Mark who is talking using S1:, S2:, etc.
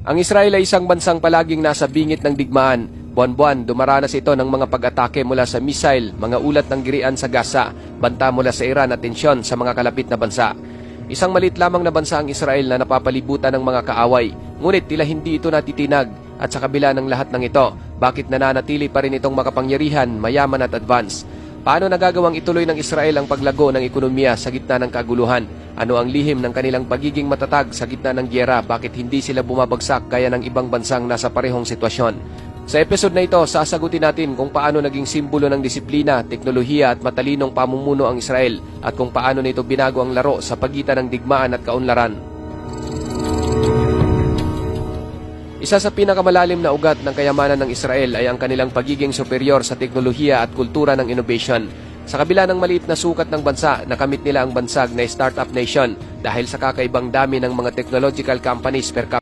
S1: Ang Israel ay isang bansang palaging nasa bingit ng digmaan. Buwan-buwan, dumaranas ito ng mga pag-atake mula sa missile, mga ulat ng girian sa Gaza, banta mula sa Iran at tensyon sa mga kalapit na bansa. Isang malit lamang na bansa ang Israel na napapalibutan ng mga kaaway, ngunit tila hindi ito natitinag at sa kabila ng lahat ng ito, bakit nananatili pa rin itong makapangyarihan, mayaman at advance? Paano nagagawang ituloy ng Israel ang paglago ng ekonomiya sa gitna ng kaguluhan? Ano ang lihim ng kanilang pagiging matatag sa gitna ng gyera? Bakit hindi sila bumabagsak gaya ng ibang bansang nasa parehong sitwasyon? Sa episode na ito, sasagutin natin kung paano naging simbolo ng disiplina, teknolohiya at matalinong pamumuno ang Israel at kung paano nito binago ang laro sa pagitan ng digmaan at kaunlaran. Isa sa pinakamalalim na ugat ng kayamanan ng Israel ay ang kanilang pagiging superior sa teknolohiya at kultura ng innovation. Sa kabila ng maliit na sukat ng bansa, nakamit nila ang bansag na startup nation dahil sa kakaibang dami ng mga technological companies per capita.